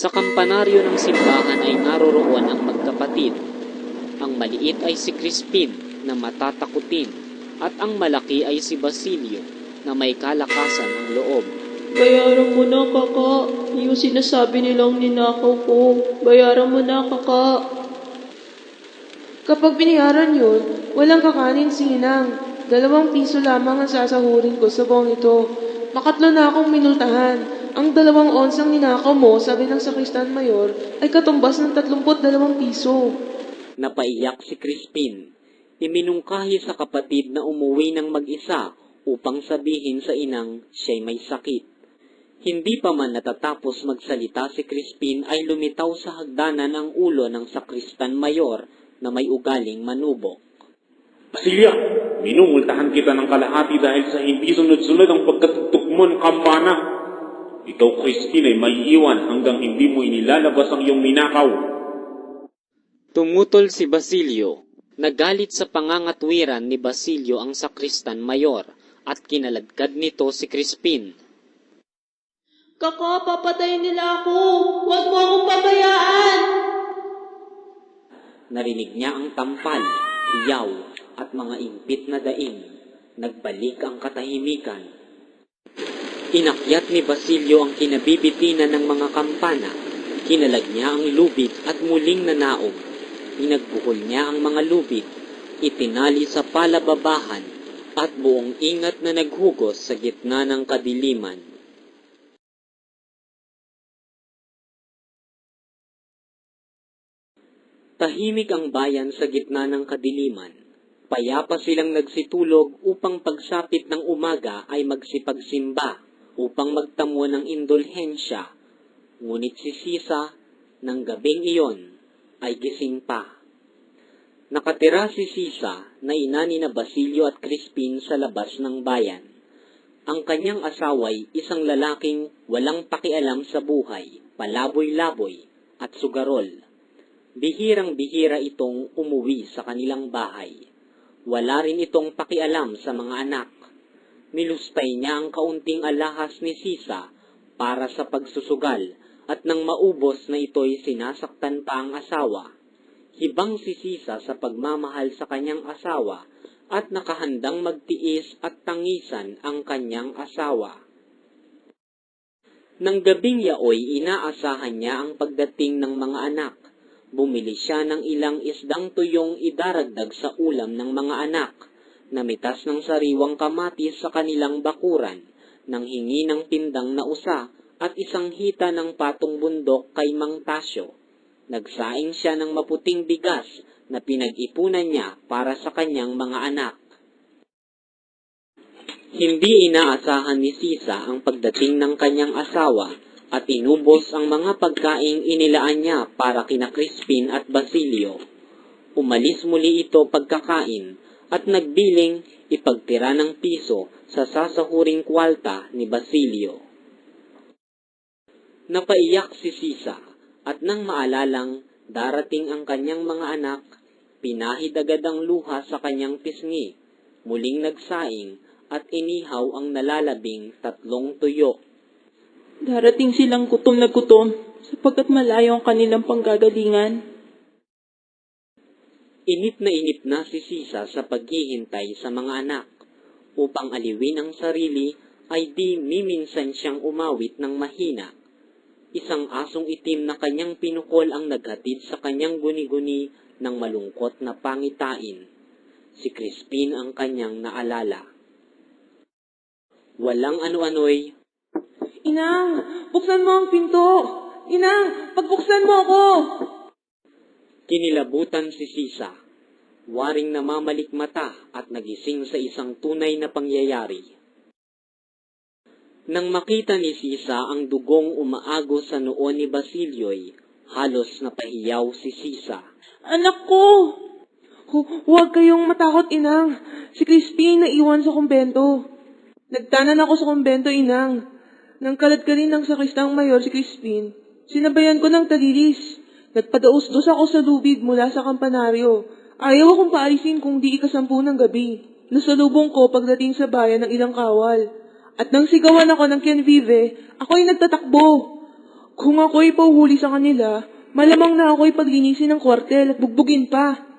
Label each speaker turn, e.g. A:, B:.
A: Sa kampanaryo ng simbahan ay naroroon ang magkapatid. Ang maliit ay si Crispin na matatakutin at ang malaki ay si Basilio na may kalakasan ng loob.
B: Bayaran mo na, kaka. Yung sinasabi nilang ninakaw ko. Bayaran mo na, kaka.
C: Kapag binayaran yun, walang kakanin si Inang. Dalawang piso lamang ang sasahurin ko sa buong ito. Makatlo na akong minultahan. Ang dalawang onsang ninakaw mo, sabi ng sakristan mayor, ay katumbas ng 32 piso.
A: Napaiyak si Crispin. Iminungkahi sa kapatid na umuwi ng mag-isa upang sabihin sa inang siya'y may sakit. Hindi pa man natatapos magsalita si Crispin ay lumitaw sa hagdanan ang ulo ng sakristan mayor na may ugaling manubok.
D: Basilia, minumultahan kita ng kalahati dahil sa hindi sunod-sunod ang mo ng kampana. Ikaw, Christine, ay maiiwan hanggang hindi mo inilalabas ang iyong ninakaw.
A: Tumutol si Basilio. Nagalit sa pangangatwiran ni Basilio ang sakristan mayor at kinaladkad nito si Crispin.
B: Kaka, papatayin nila ako. Huwag mo akong pabayaan.
A: Narinig niya ang tampal, hiyaw, at mga impit na daing. Nagbalik ang katahimikan. Inakyat ni Basilio ang kinabibitinan ng mga kampana. Kinalag niya ang lubid at muling nanaog. Pinagbuhol niya ang mga lubid. Itinali sa palababahan at buong ingat na naghugos sa gitna ng kadiliman. Tahimik ang bayan sa gitna ng kadiliman. Payapa silang nagsitulog upang pagsapit ng umaga ay magsipagsimba upang magtamo ng indulhensya. Ngunit si Sisa ng gabing iyon ay gising pa. Nakatira si Sisa na ina ni na Basilio at Crispin sa labas ng bayan. Ang kanyang asaway isang lalaking walang pakialam sa buhay, palaboy-laboy at sugarol. Bihirang-bihira itong umuwi sa kanilang bahay. Wala rin itong pakialam sa mga anak. Nilustay niya ang kaunting alahas ni Sisa para sa pagsusugal at nang maubos na ito'y sinasaktan pa ang asawa. Hibang si Sisa sa pagmamahal sa kanyang asawa at nakahandang magtiis at tangisan ang kanyang asawa. Nang gabing yaoy, inaasahan niya ang pagdating ng mga anak bumili siya ng ilang isdang tuyong idaragdag sa ulam ng mga anak, namitas ng sariwang kamatis sa kanilang bakuran, nang hingi ng pindang na usa at isang hita ng patong bundok kay Mang Tasyo. Nagsaing siya ng maputing bigas na pinag-ipunan niya para sa kanyang mga anak. Hindi inaasahan ni Sisa ang pagdating ng kanyang asawa at inubos ang mga pagkaing inilaan niya para kina Crispin at Basilio. Umalis muli ito pagkakain at nagbiling ipagtira ng piso sa sasahuring kwalta ni Basilio. Napaiyak si Sisa at nang maalalang darating ang kanyang mga anak, pinahid agad ang luha sa kanyang pisngi, muling nagsaing at inihaw ang nalalabing tatlong tuyo.
B: Darating silang gutom na gutom sapagkat malayo ang kanilang panggagalingan.
A: Inip na inip na si Sisa sa paghihintay sa mga anak. Upang aliwin ang sarili ay di miminsan siyang umawit ng mahina. Isang asong itim na kanyang pinukol ang naghatid sa kanyang guni-guni ng malungkot na pangitain. Si Crispin ang kanyang naalala. Walang ano-ano'y
C: Inang, buksan mo ang pinto! Inang, pagbuksan mo ako!
A: Kinilabutan si Sisa. Waring namamalik mata at nagising sa isang tunay na pangyayari. Nang makita ni Sisa ang dugong umaago sa noon ni Basilio'y, halos napahiyaw si Sisa.
C: Anak ko! Hu- huwag kayong matakot, Inang. Si Crispin naiwan sa kumbento. Nagtanan ako sa kumbento, Inang. Nang kalad ka rin ng sakristang mayor si Crispin, sinabayan ko ng talilis. Nagpadaos-dos ako sa lubid mula sa kampanaryo. Ayaw akong paalisin kung di ikasampu ng gabi. Nasalubong ko pagdating sa bayan ng ilang kawal. At nang sigawan ako ng Ken Vive, ako'y nagtatakbo. Kung ako'y pauhuli sa kanila, malamang na ako'y paglinisin ng kwartel at bugbugin pa.